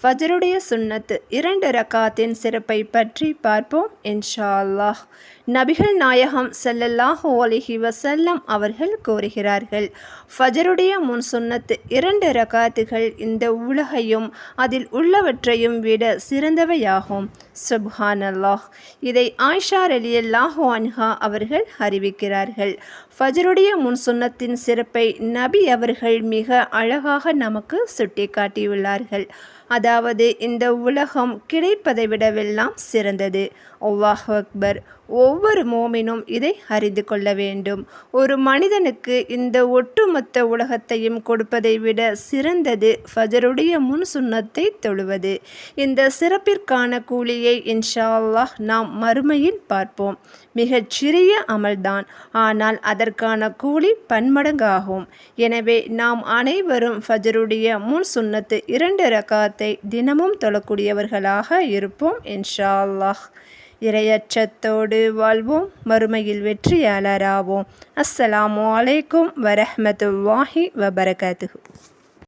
ஃபஜருடைய சுன்னத்து இரண்டு ரக்காத்தின் சிறப்பை பற்றி பார்ப்போம் இன்ஷா அல்லாஹ் நபிகள் நாயகம் செல்லல்லாஹு அலைஹி வசல்லம் அவர்கள் கூறுகிறார்கள் ஃபஜருடைய முன் சுன்னத்து இரண்டு ரகாத்துகள் இந்த உலகையும் அதில் உள்ளவற்றையும் விட சிறந்தவையாகும். சுப்ஹான் அல்லாஹ் இதை ஆயிஷா ரலியல்லாஹு அன்ஹா அவர்கள் அறிவிக்கிறார்கள் ஃபஜருடைய முன் சுன்னத்தின் சிறப்பை நபி அவர்கள் மிக அழகாக நமக்கு சுட்டிக்காட்டியுள்ளார்கள். அதாவது இந்த உலகம் கிடைப்பதை விடவெல்லாம் சிறந்தது. ஒவ்வாஹ் அக்பர். ஒவ்வொரு மோமினும் இதை அறிந்து கொள்ள வேண்டும். ஒரு மனிதனுக்கு இந்த ஒட்டுமொத்த உலகத்தையும் கொடுப்பதை விட சிறந்தது ஃபஜருடைய முன் சுண்ணத்தை தொழுவது. இந்த சிறப்பிற்கான கூலியை இன்ஷா அல்லாஹ் நாம் மறுமையில் பார்ப்போம். மிகச் சிறிய அமல்தான். ஆனால் அதற்கான கூலி பன்மடங்காகும். எனவே நாம் அனைவரும் ஃபஜருடைய முன் சுன்னத்து இரண்டு ரகாத்தை தினமும் தொழக்கூடியவர்களாக இருப்போம் இன்ஷா அல்லாஹ் இரையச்சத்தோடு வாழ்வோம் மறுமையில் வெற்றியாளராவோம். அஸ்ஸலாமு அலைக்கும் வரஹமத்துல்லாஹி வபரகாத்துஹு.